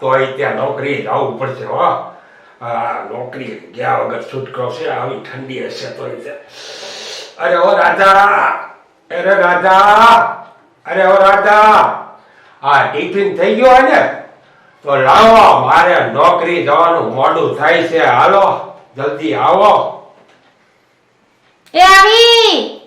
તોય ત્યાં નોકરી જવું પડશે, હો. આ નોકરી ગયા વગર છૂટકો છે, આવી ઠંડી હશે તે અરે ઓ રાજા અરે રાજા અરે ઓ રાજા આ ટિફિન થઈ ગયો હે ને? તો લાવો, મારે નોકરી જવાનું મોડું થાય છે. હાલો, જલ્દી આવો. એ આવી!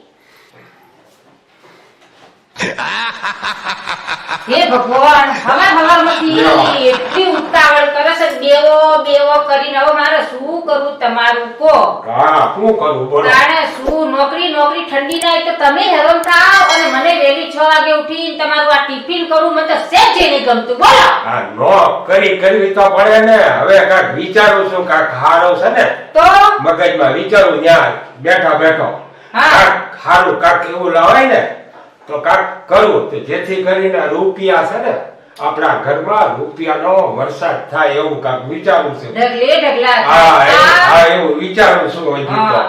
હે ભગવાન હવાર હવારમાંથી એટલી ઉતાવળ કરે છે બેવો બેવો કરીને હવે મારે શું કરવું તમારું? કો હા શું કરું બોલો. તાણે શું? નોકરી નોકરી ઠંડી ના તો તમે હરમતા આવ અને મને વેલી 6 વાગે ઉઠીને તમારું આ ટિફિન કરું મને તો સેજ નહીં ગમતું. બોલો. હા નો કરી કરવી તો પડે ને. હવે કાંઈક વિચારું છું કા હારો છે ને. તો? મગજમાં વિચારું ન્યા બેઠા બેઠો. હા. હારું કેવું એવું લાવાય ને. તો કાંઈક કરું તો જેથી કરીને રૂપિયા છે ને આપણા ઘરમાં રૂપિયાનો વરસાદ થાય એવું કાંઈક વિચારું છું. ઢગલે ઢગલા હા હા. એવું વિચારું છું હજી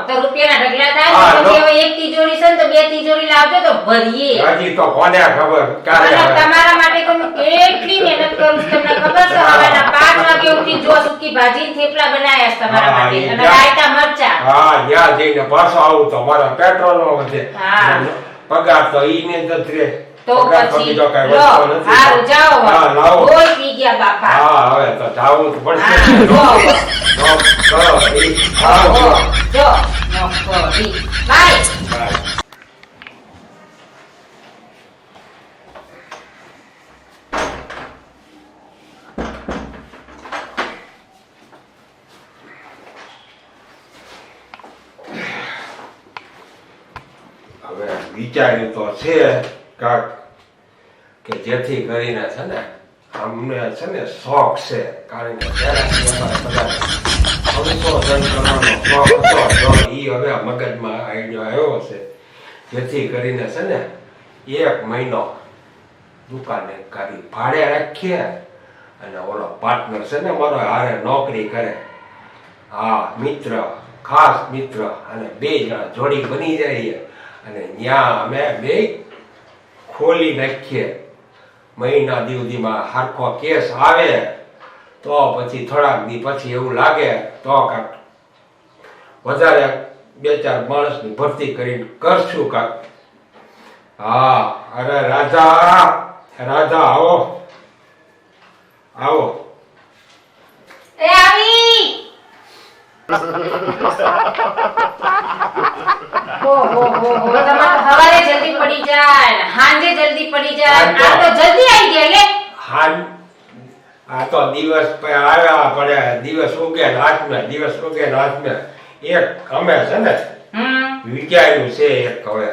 તો રૂપિયાના ઢગલા થાય તો હવે એક તિજોરી છે તો બે તિજોરી લાવજો તો ભરીએ. હજી તો કોને ખબર કારે તમારા માટે તો કેટલી મહેનત કરું છું તમને ખબર છે હવારના પાંચ વાગે ઉઠી જો સુકી ભાજી થેપલા બનાવ્યા છે તમારા માટે. અને રાયતા મરચા. હા ત્યાં જઈને પાછો આવું તો મારા પેટ્રોલ નો વધે. હા. પગાર તો ઈ ને રહે તો પછી હારું જાઓ હા લાવો. ગોળ પી ગયા બાપા. હા હવે તો જાવું પડશે. જો જો. જો જો. જો બાય બાય. હવે વિચાર્યું તો છે કાક કે જેથી કરીને છે ને અમને છે ને શોખ છે. કારણ કે ઈ હવે મગજમાં આઈડિયો આવ્યો છે જેથી કરીને છે ને એક મહિનો દુકાને કાઢી ભાડે રાખીએ અને ઓલો પાર્ટનર છે ને મારો હારે નોકરી કરે. હા મિત્ર, ખાસ મિત્ર અને બે જણા જોડી બની જઈએ. અને ત્યાં અમે બે ખોલી નાખીએ. મહિના દિવસીમાં હારખો કેસ આવે તો પછી થોડાક દી પછી એવું લાગે તો કાંક વધારે બે ચાર માણસની ભરતી કરીને કરશું કાંક. હા અરે રાજા રાજા આવો. આવો. એ આવી! સવારે જલ્દી પડી જાય હાંજે જલ્દી પડી જાય. આ તો જલ્દી આવી ગયા લે. હાલ. આ તો દિવસ પ- આવ્યા પડે દિવસ ઉગે ને હાથમે દિવસ ઉગે ને હાથમે. એક અમે છે ને? વિચાર્યું છે એક હવે.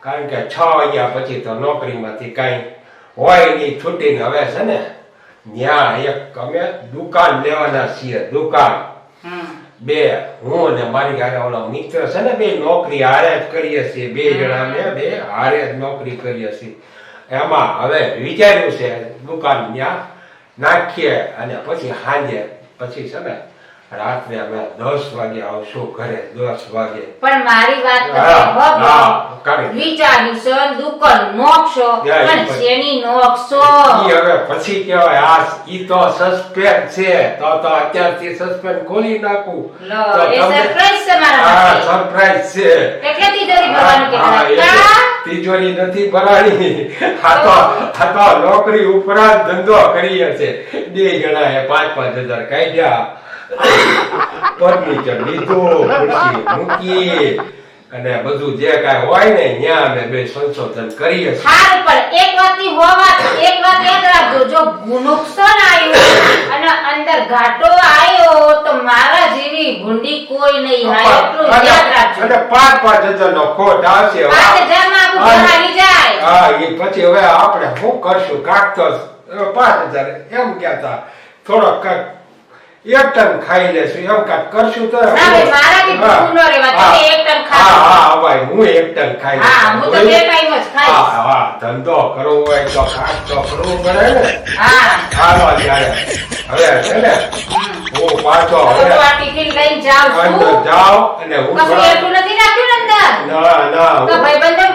કારણ કે છ વાગ્યા પછી તો નોકરીમાંથી કાંઈ હોય નહીં છૂટીને હવે છે ને? ત્યાં એક અમે દુકાન લેવાના છીએ દુકાન. હમ. બે હું અને મારી હારે ઓલો મિત્ર છે ને બે નોકરી હારે જ કરીએ છીએ બે જણા અમે બે હારે જ નોકરી કરીએ છીએ. એમાં હવે વિચાર્યું છે દુકાન ત્યાં નાખીએ અને પછી સાંજે પછી છે ને રાત્રે અમે દસ વાગે આવશો ઘરે દસ વાગે. પણ મારી વાત વિચાર્યું દુકાન નોખશો પણ શેની નોખશો? હવે પછી કહેવાય આ ઈ તો સસ્પેન્સ છે. તો તો અત્યારથી સસ્પેન્સ ખોલી નાખું. તો એ સરપ્રાઈઝ છે મારા હા સરપ્રાઈઝ છે. એટલે તિજોરી ભરવાનું કા? તિજોરી નથી ભરાણી. આ તો આ તો નોકરી ઉપરાંત ધંધો કરીએ છે. બે જણાએ પાંચ પાંચ હજાર કાઢ્યા. ફર્નિચર લીધું ખુરશી મૂકી અને બધું જે કાંઈ હોય ને ત્યાં અમે બે સંશોધન કરીએ છીએ પણ એક વાતની હો વાત એક વાત યાદ રાખજો જો નુકસાન આવ્યું અને અંદર ઘાટો આવ્યો તો મારા જેવી ભૂંડી કોઈ નહીં હા એટલું યાદ રાખજો. અને પાંચ પાંચ હજાર નો ખોટ આવશે પાંચ હજારમાં આપણું આવી જાય. હા એ પછી હવે આપણે શું કરશું? કાક તો પાંચ હજાર એમ કહેતા. થોડોક કાંઈક એક ટન ખાઈ લેશું. એમ કાક કરશું તો ના ભાઈ, મારાથી હા. ન રહેવાય. તમે એક ટન ખાજો. હા હા ભાઈ હું એક ટન ખાઈ હા હું તો બે ટાઈમ જ ખાઈશ. હા હા ધંધો કરવો હોય તો ખાસ તો કરવું પડે ને. હા. હાલો ત્યારે. હવે છે ને હું પાછો હવે હું આ ટિફિન લઈને જાઉં છું. જાઓ અને હું કશું થોડા- એટલું નથી રાખ્યું અંદર? ના ના તો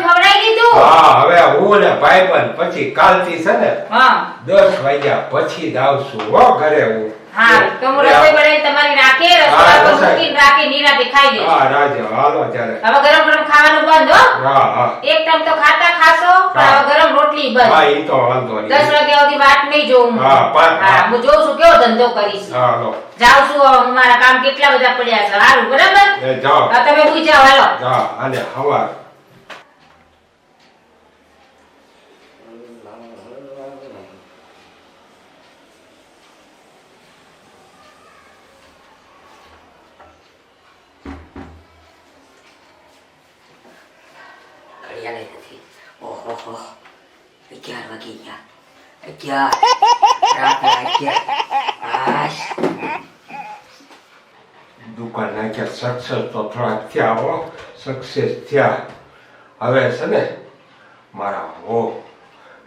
ખવડાવી લઈ હા હવે હું ને ભાઈબંધ પછી કાલથી છે ને હા. દસ વાગ્યા પછી જ આવશું હો ઘરે હું. હા તો હું રસોઈ બનાવી તમારી રાખે રસોડા પર મૂકીને રાખી નિરાંતે ખાઈ લેજો હા રાજે હાલો ત્યારે હવે ગરમ ગરમ ખાવાનું બંધ હો. હા હા. એક ટાઈમ તો ખાતા ખાશો પણ હવે ગરમ રોટલી બંધ. હા એ તો વાંધો દસ નહીં વાગ્યા સુધી વાત નહીં જોઉં હા, હા હા. હું. જોઉં છું કેવો ધંધો કરીશ. હા જાઉં છું મારા કામ કેટલા બધા પડ્યા છે. સારું બરાબર? જાઓ. તમે જાઓ હાલો. હા અને ઘડિયાળે નથી ઓહો અગિયાર વાગી ગયા આશ દુકાન નાખ્યા સક્સેસ તો થોડાક થયા હો સક્સેસ થયા હવે છે ને મારા હો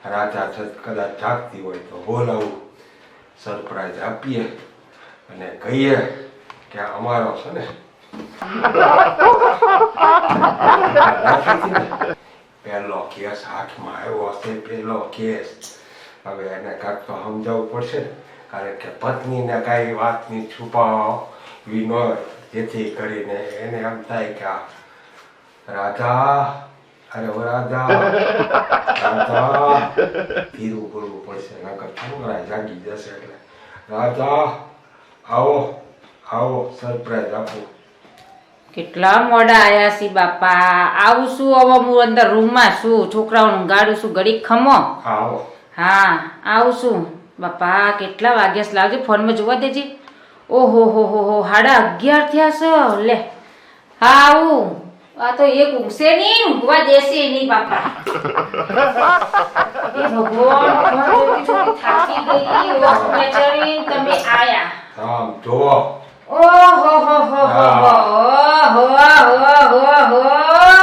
રાજા કદાચ જાગતી હોય તો બોલાવું. સરપ્રાઈઝ આપીએ અને કહીએ કે અમારો છે ને પહેલો કેસ હાથમાં આવ્યો છે પહેલો કેસ. હવે એને કાંક તો સમજાવવું પડશે ને. કારણ કે પત્નીને કાંઈ વાતની છુપાવી ન. જેથી કરીને એને એમ થાય કે આ રાધા અરે ઓ રાધા રાધા. ધીરું બોલવું પડશે નકર છોકરા જાગી જશે એટલે. રાધા આવો આવો સરપ્રાઈઝ આપું. કેટલા મોડા આયા સી બાપા. આવું શું હવે હું અંદર રૂમમાં શું છોકરાઓનું ગાડું શું ઘડી ખમો? આવો. હા આવું છું. બાપા કેટલા વાગ્યા લાવજે ફોનમાં જોવા દેજે. ઓહો હો હો હો હાડા અગિયાર થયા છે. લે હા આવું. આ તો એક ઊંઘશે નહીં ઊંઘવા દેશે નહીં બાપા. એ ભગવાન થાકી ગઈ. તમે આયા. આમ ઓહો હો હો હો હો હો હો હો.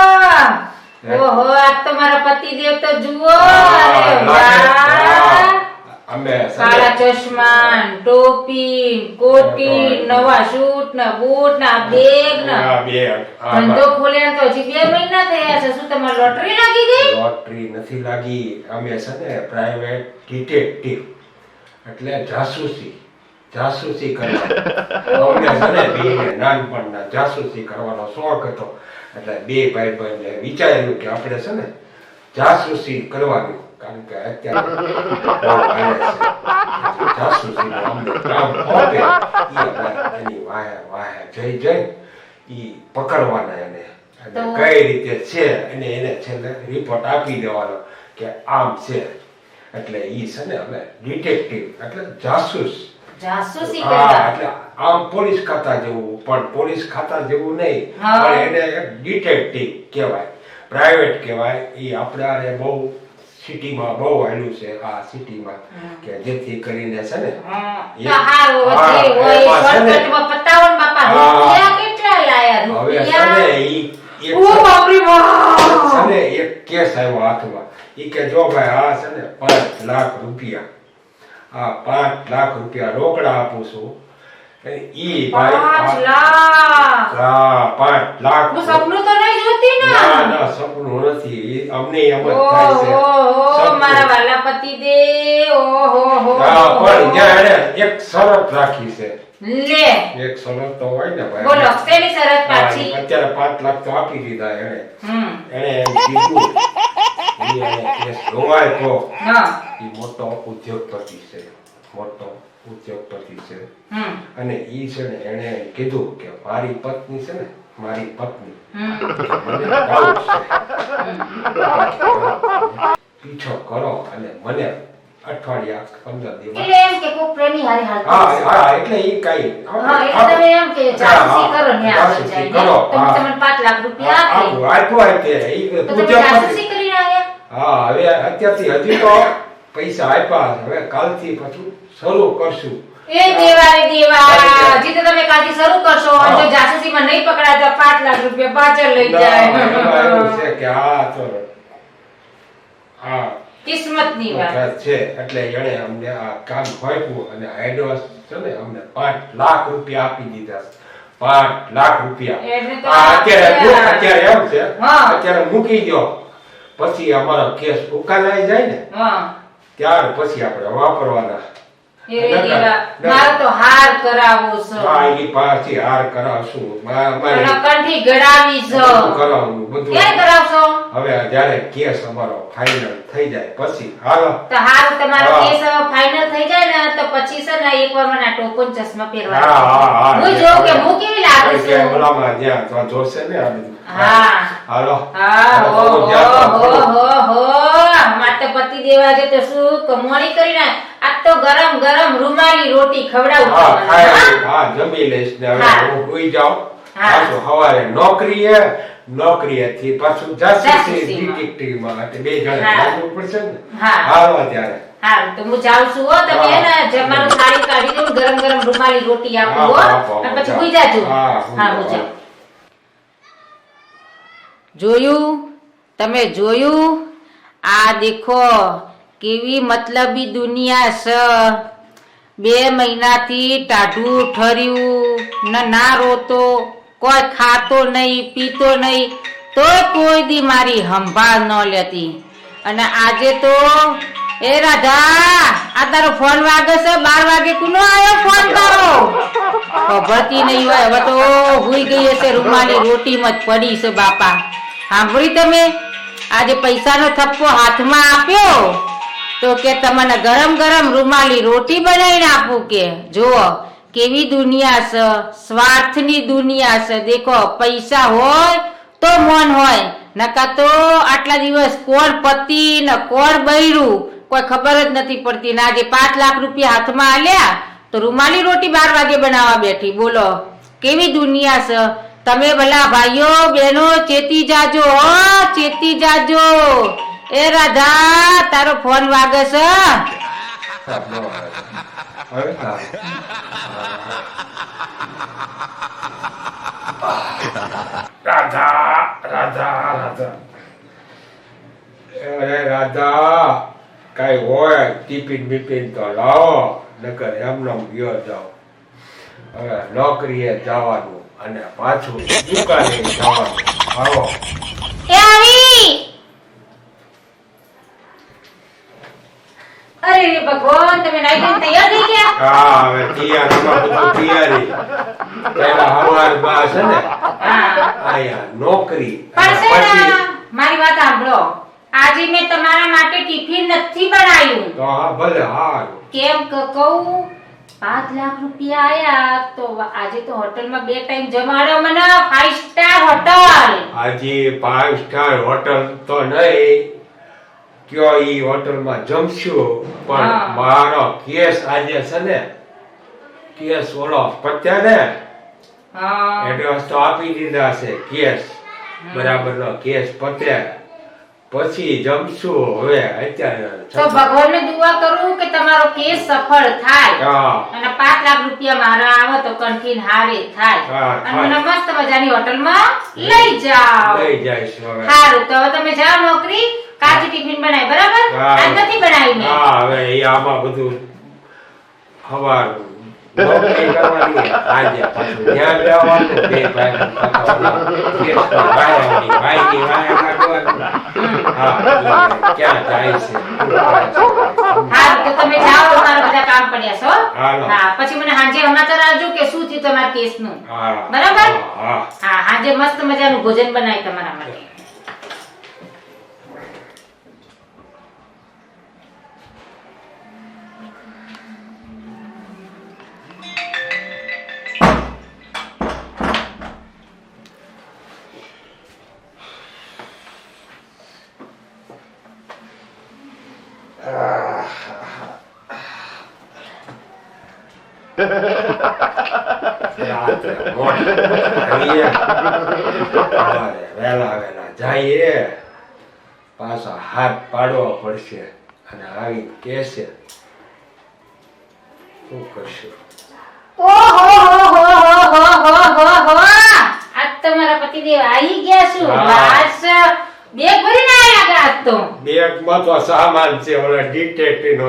ઓહો આ તો મારા પતિદેવ તો જુઓ અરે વાહ. અમે કાળા ચશ્મા ટોપી કોટી નવા શૂટ ને બૂટ ને બેગ ને ધંધો ખોલ્યા તો હજી બે મહિના થયા છે. શું તમારે લોટરી લાગી ગઈ? લોટરી નથી લાગી. અમે છે ને પ્રાઇવેટ ડિટેક્ટિવ એટલે જાસૂસી. જાસૂસી કરવા અમને છે ને નાનપણના જાસૂસી કરવાનો શોખ હતો. એટલે બે ભાઈ બહેન વિચાર્યું કે આપણે છે ને જાસૂસી કરવાની કારણ કે અત્યારે અમને કામ સોંપે, ઈ પકડવાના એને. અને કઈ રીતે છે અને એને છેલ્લે રિપોર્ટ આપી દેવાનો કે આમ છે. એટલે ઈ છે ને અમે ડિટેક્ટિવ એટલે જાસૂસ જાસૂસી કરવા એટલે આમ પોલીસ ખાતા જેવું પણ પોલીસ ખાતા જેવું નહીં. પણ એને ડિટેક્ટિવ કહેવાય પ્રાઇવેટ કહેવાય. એ આપણે આને બહુ સિટીમાં બહુ આવેલું છે આ સિટીમાં કે જેથી કરીને ને હવે! છે ને એક કેસ આવ્યો હાથમાં. એ કે જો ભાઈ આ છે ને પાંચ લાખ રૂપિયા. આ પાંચ લાખ રૂપિયા રોકડા આપું છું. ઈ ભાઈ પાંચ લાખ! હા પાંચ લાખ હું સપનું તો નહીં જોતી ને? ના ના સપનું નથી. અમને એમ જ થાય છે. ઓહો મારા વાલા પતિ દે ઓહો હો હા પણ ત્યાં એને એક શરત રાખી છે. લે. એક શરત તો હોય ને ભાઈ. બોલો શેની શરત પાછી અત્યારે પાંચ લાખ તો આપી દીધા એને. એને કીધું. ગવાય તો ઈ મોટો ઉદ્યોગપતિ છે. મોટો ઉદ્યોગપતિ છે. અને ઈ છે ને એને કીધું કે મારી પત્ની છે ને મારી પત્ની. પીછો કરો અને મને અઠવાડિયા પંદર દિવસ એટલે એમ કે કોઈ પ્રેમી હારી હાલ હા હા એટલે એ કઈ હા એટલે તમે એમ કે જાસૂસી કરો ને આગળ જઈને તમે તો પાંચ લાખ રૂપિયા આપો. આપ્યું તે ઈ તો તમે ઉદ્યોગપતિ જાસૂસી કરીને આવ્યા હા હવે અત્યારથી હજી તો પૈસા આપ્યા. હવે કાલથી પાછું શરૂ કરશું. એ દેવા રે દેવા હજી તો તમે કાલથી શરૂ કરશો. અને જો. જાસૂસીમાં નહીં પકડાય તો પાંચ લાખ રૂપિયા પાછળ લઈ એવું જાય. છે કે આ તો હા. કિસ્મતની વાત. વાત છે. એટલે એણે અમને આ કામ સોંપ્યું અને એડવાન્સ છે ને અમને પાંચ લાખ રૂપિયા આપી દીધા પાંચ લાખ રૂપિયા. અત્યારે અત્યારે એમ છે. હા. અત્યારે મૂકી દો પછી અમારો કેસ ઉકાલાઈ જાય ને ત્યાર પછી આપણે વાપરવાના. મારે તો હાર કરાવવો છે. હા એની પાસેથી હાર કરાવશું. મારી કંઠી ગળાવી છે. બધું બધું. ક્યારે કરાવશો? હવે જ્યારે કેસ અમારો ફાઇનલ થઈ જાય પછી હાલો. તો હારું તમારો કેસ ફાઇનલ થઈ જાય ને તો પછી છે ને એકવાર મને આ ચશ્મા પહેરવા હા હા હા. હું જોઉં કે હું કેવી લાગુ કારણ કે છું જ્યાં તો જોશે ને આ બધું. હા. હાલો. હા હો હો હો હો. હો પતિ દેવા છે તો શું કમોણી કરીને આજ તો ગરમ ગરમ રૂમાલી રોટી ખવડાવું હા ખાય હા? જમી લઈશ ને હવે હું સુઈ જાઉં હા. પાછું સવારે નોકરીએ નોકરીએથી પાછું જાસૂસી. ડિટેક્ટિવમાં એટલે બે જણા હા. જાવું પડશે ને હા. હાલો ત્યારે હા તો હું જાઉં છું હો તમે હા. હે ને જમવાનું સારી કાઢી દઉં ગરમ ગરમ રૂમાલી રોટી આપું હો અને પછી. સુઈ જાજો હા, હા હું જાઉં જોયું તમે જોયું આ દેખો કેવી મતલબી દુનિયા છે બે મહિનાથી ટાઢું ઠર્યું, ન ના રોતો, કોઈ ખાતો નહીં, પીતો નહીં, તોય કોઈ દી મારી સંભાળ ન લેતી. અને આજે તો, એ રાધા, આ તારો ફોન વાગે છે? બાર વાગે કુનો આવ્યો ફોન તારો? ખબરતી નહીં હોય. હવે તો હુઈ ગઈ હશે રૂમાલી રોટીમાં જ પડી છે, બાપા. સાંભળી તમે? આજે પૈસાનો થપ્પો હાથમાં આપ્યો. તો કે તમને ગરમ ગરમ રૂમાલી રોટી બનાવીને આપું કે? જુઓ, કેવી દુનિયા છે સ્વાર્થની દુનિયા છે દેખો, પૈસા હોય તો મન હોય નકા તો આટલા દિવસ કોણ પતિ ને કોણ બૈરું? કોઈ ખબર જ નથી પડતી. ના જે પાંચ લાખ રૂપિયા હાથમાં આલ્યા, તો રૂમાલી રોટી બાર વાગે બનાવવા બેઠી. બોલો, કેવી દુનિયા છે તમે ભલા ભાઈઓ, બહેનો, ચેતી જાજો, હા, ચેતી જાજો. એ રાધા, તારો ફોન વાગે છે. રાધા રાધા રાધા. અરે રાધા, કઈ હોય, ટિફિન બીપીન તો લાવો, નકર એમનો ગયો જાઓ હવે નોકરીએ જવાનું અને પાછું દુકાને જવાનું. આવી. અરે ભગવાન તમે નાઈ તૈયાર થઈ ગયા? હા હવે તૈયારીમાં બધું તૈયારી. પેલા હવાર બા છે ને આયા નોકરી. પણ અને છે પછી મારી વાત સાંભળો. આજે મેં તમારા માટે ટિફિન નથી બનાવ્યું. તો હા ભલે કેમ કહું? પાંચ લાખ રૂપિયા આયા તો આજે તો હોટલમાં બે ટાઈમ જમાડો મને ફાઈવ સ્ટાર હોટલ. આજે ફાઈવ સ્ટાર હોટલ તો નહીં. કયો ઈ હોટલમાં જમશું? પણ મારો કેસ આજે છે ને કેસ ઓલો પત્યા ને એડવાન્સ તો આપી દીધા છે કેસ. બરાબરનો કેસ પત્યા. પછી જમશું હવે અત્યારે. તો ભગવાનને દુઆ કરું કે તમારો કેસ સફળ થાય. હા. અને પાંચ લાખ રૂપિયા મારા આવે તો કંઠીન હારે થાય. અને મને મસ્ત મજાની હોટલમાં લઈ જાઓ. લઈ જઈશ સારું તો હવે તમે જાઓ નોકરી. કાચી ટિફિન બનાવી બરાબર? આજ નથી બનાવી મેં. હા હવે એ આમાં બધું હવાર પછી મને હાજે હમણાં ચલાવજો કે શું થયું તમારા કેસનું બરાબર? હા હાજે મસ્ત મજાનું ભોજન બનાય તમારા માટે. કે છે શું કરશું? તમારા પતિદેવ આવી ગયા છું. બસ. બેગ ભરીને આવ્યા હતા આજ તો. બેગમાં તો સામાન છે ઓલો ડિટેક્ટિવ નો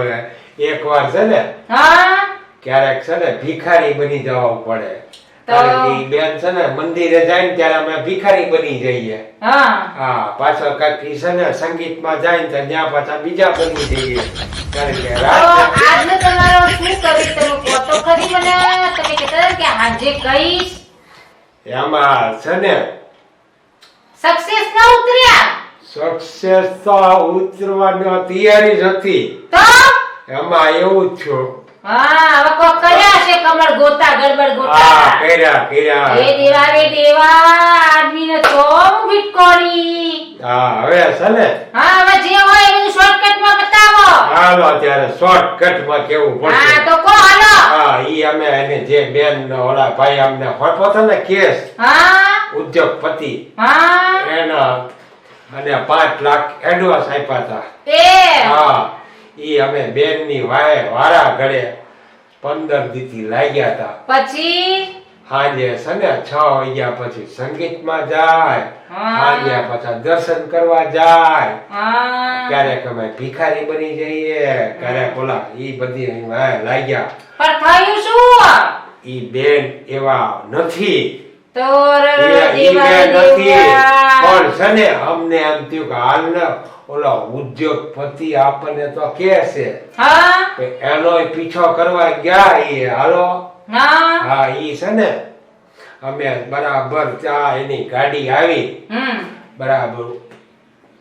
એકવાર છે ને હા. ક્યારેક છે ને ભિખારી બની જવા પડે. બેન છે ને મંદિરે જાય ને ત્યારે અમે ભિખારી બની જઈએ. હા. પાછળ કાંઈક છે ને સંગીતમાં જાય ને ત્યાં પાછા બીજા બની જઈએ. કારણ કે તમારો શું કરી તમે કહો તો મને તમે કહેતા કે આજે કહીશ એમાં છે ને સક્સેસ ના ઉતર્યા? સક્સેસ તો ઉતરવાની તૈયારી જ હતી. તો? એમાં એવું થયું. હા હવે કોક કર્યા છે કમળ ગોતા ગડબડ ગોતા. કેરા કેરા એ દેવા રે દેવા આદમીને તો ભીટકોડી હા હવે ચાલે હા હવે જે હોય એ શોર્ટકટમાં બતાવો. હાલો અત્યારે શોર્ટકટમાં કેવું હા તો કો હાલો. હા ઈ અમે એને જે બેન નો ઓલા ભાઈ અમને હતો ને કેસ હા. ઉદ્યોગપતિ હા. એના અને પાંચ લાખ એડવાન્સ આપ્યા હતા. એ હા ઈ અમે બેનની વાય વારા ઘડે પંદર દીથી લાગ્યા હતા પછી? હાજે છે ને છ વાગ્યા પછી સંગીતમાં જાય હાજે પાછા દર્શન કરવા જાય. ક્યારેક અમે ભિખારી બની જઈએ ક્યારેક ઓલા ઈ બધી લાગ્યા. પણ થયું શું? ઈ બેન એવા નથી. પણ છે ને અમને એમ થયું કે હાલ ને ઓલા ઉદ્યોગપતિ આપણને તો કે છે હા? કે પીછો કરવા ગયા એ હાલો? હા. હા ઈ છે ને અમે બરાબર ત્યાં એની ગાડી આવી. બરાબર.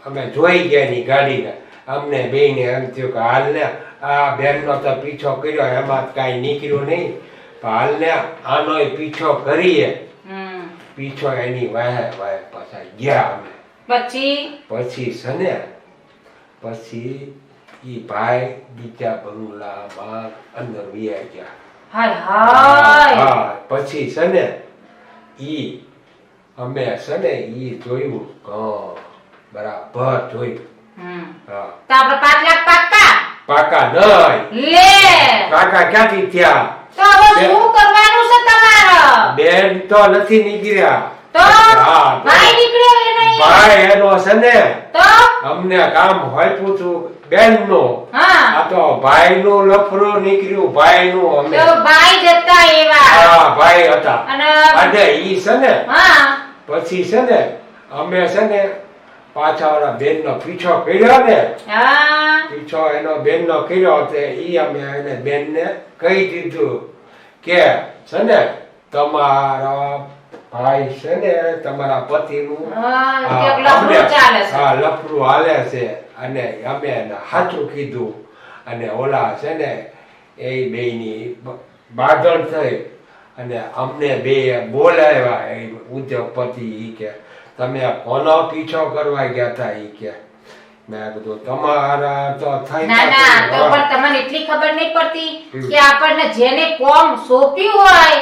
અમે જોઈ ગયા એની ગાડીને. અમને બેયને એમ થયું કે હાલ ને આ બેનનો તો પીછો કર્યો એમાં કાંઈ નીકળ્યું નહીં. પણ હાલ ને આનોય પીછો કરીએ. પીછો એની વાહે વાહે પાછા ગયા અમે. પછી? પછી છે ને પછી ઈ ભાઈ બીજા બંગલામાં અંદર વિયા ગયા. હાય હાય. હા પછી છે ને ઈ અમે છે ને ઈ જોયું હા, બરાબર જોયું. હા. તો આપણે પાંચ લાખ પાક્કા? પાકા નહીં. લે. પાકા ક્યાંથી થયા? તો હવે શું કરવાનું છે તમારે? બેન તો નથી નીકળ્યા. તો ભાઈ નીકળ્યો એ નહીં ભાઈ એનો છે ને તો અમને કામ હોય પૂછું બેન નો આ તો ભાઈ નું લફરો નીકળ્યું ભાઈ નું અમે. તો ભાઈ હતા એવા. હા ભાઈ હતા. અને અને ઈ છે ને પછી છે ને અમે છે ને પાછા ઓલા બેન નો પીછો કર્યો ને. પીછો એનો બેન નો કર્યો તે ઈ અમે એને બેન ને કહી દીધું કે છે ને તમારા ભાઈ છે ને તમારા પતિનું હા, લફરું હાલે છે અને અમે સાચું કીધું. અને ઓલા છે ને એ બેયની બ- બાંધણ થઈ. અને અમને બે બોલાવ્યા એ ઉદ્યોગપતિ ઈ કે તમે કોનો પીછો કરવા ગયા હતા ઈ કે મેં કીધું તમારા તો થઈ ના ના તો. પણ તમને એટલી ખબર નહીં પડતી કે આપણને જેને કોમ સોંપ્યું હોય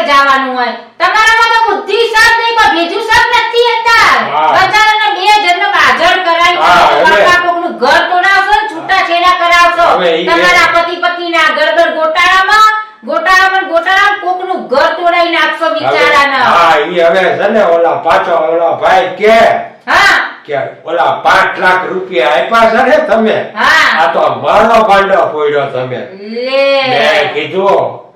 આપણે જવાનું હોય. તમારામાં તો બુદ્ધિ સબ નહીં પણ બીજું સબ નથી અત્યાર. બચારાને બે જન્મ હાજર કરાવી બાપા કોકનું ઘર તોડાવશો છૂટા છેડા કરાવશો. તમારા પતિ પત્નીના ગરબર ગોટાળામાં ગોટાળામાં ગોટાળામાં કોકનું ઘર તોડાવી નાખશો બિચારાના. હા ઈ હવે છે ને ઓલા પાછો ઓલા ભાઈ કે હા. કે ઓલા પાંચ લાખ રૂપિયા આપ્યા છે ને તમે? હા. આ તો મારો ભાંડો ફોડ્યો તમે. મેં કીધું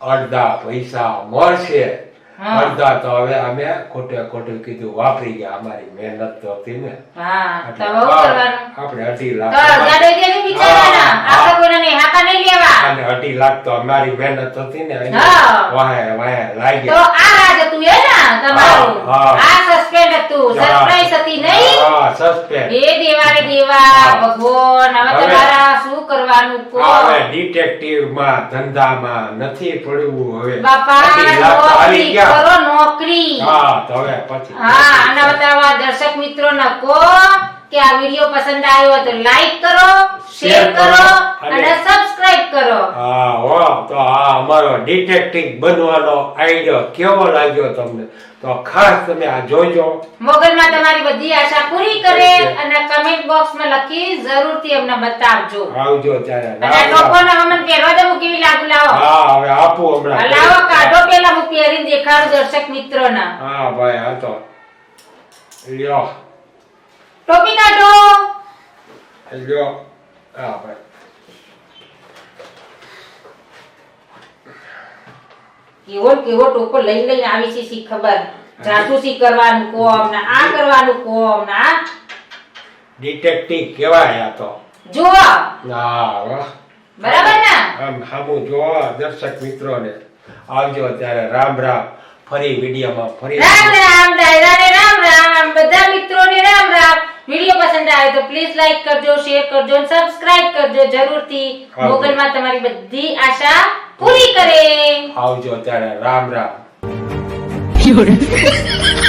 અડધા પૈસા મળશે અડધા તો હવે અમે ખોટે ખોટું કીધું વાપરી ગયા અમારી મહેનત તો હતી ને તો આપણે અઢી તો લાખ. અને અઢી લાખ તો અમારી મહેનત હતી ને વાહે વાહે તો લાગ્યા આ રાજ હતું એ ને તમારું? હા, હા. આ સસ્પેન્ડ હતું. સરપ્રાઈઝ હતી નહીં? હા સસ્પેન્ડ દેવા રે દેવા, ભગવાન, હવે હવે- તમારા શું કરવાનું? કહો? હવે ડિટેક્ટિવમાં ધંધામાં નથી પડવું હવે. બાપા, નોકરી કરો, નોકરી. હા તો હવે પછી હા, અને હવે તમારા દર્શક મિત્રોને કહો કે આ વીડિયો પસંદ આવ્યો તો લાઈક કરો શેર કરો અને અને સબસ્ક્રાઇબ કરો. હા હો તો આ અમારો ડિટેક્ટિવ બનવાનો આઈડિયો કેવો લાગ્યો તમને? તો ખાસ તમે આ જોજો. મોગલમાં તમારી બધી આશા પૂરી કરે અને કમેન્ટ બોક્સમાં લખી જરૂરથી અમને બતાવજો. આવજો ત્યારે. અને. ટોપોને અમને પહેરવા દેવું કેવી લાગુ લાવો? હા હવે આપો હમણાં. લાવો કાઢો પેલા હું પહેરીને દેખાડું દર્શક મિત્રોને. હા ભાઈ હા તો. લ્યો. ટોપી કાઢો. લ્યો. હા ભાઈ. કેવો કેવો ટોપો લઈ લઈને આવી છે શી ખબર? જાસૂસી કરવાનું કોમ ને આ કરવાનું કોમ ને આ. ડિટેક્ટિવ કેવાય આ તો. જો હા બરાબર ને? આમ હામું જો દર્શક મિત્રોને. આવજો ત્યારે રામ રામ. ફરી વિડીયોમાં ફરી રામ રામ દાયરાને રામ રામ બધા મિત્રોને રામ રામ. વીડિયો પસંદ આવે તો પ્લીઝ લાઈક કરજો શેર કરજો અને સબસ્ક્રાઇબ કરજો જરૂરથી. મોગલમાં તમારી બધી આશા. પૂરી કરે. આવજો ત્યારે રામ રામ.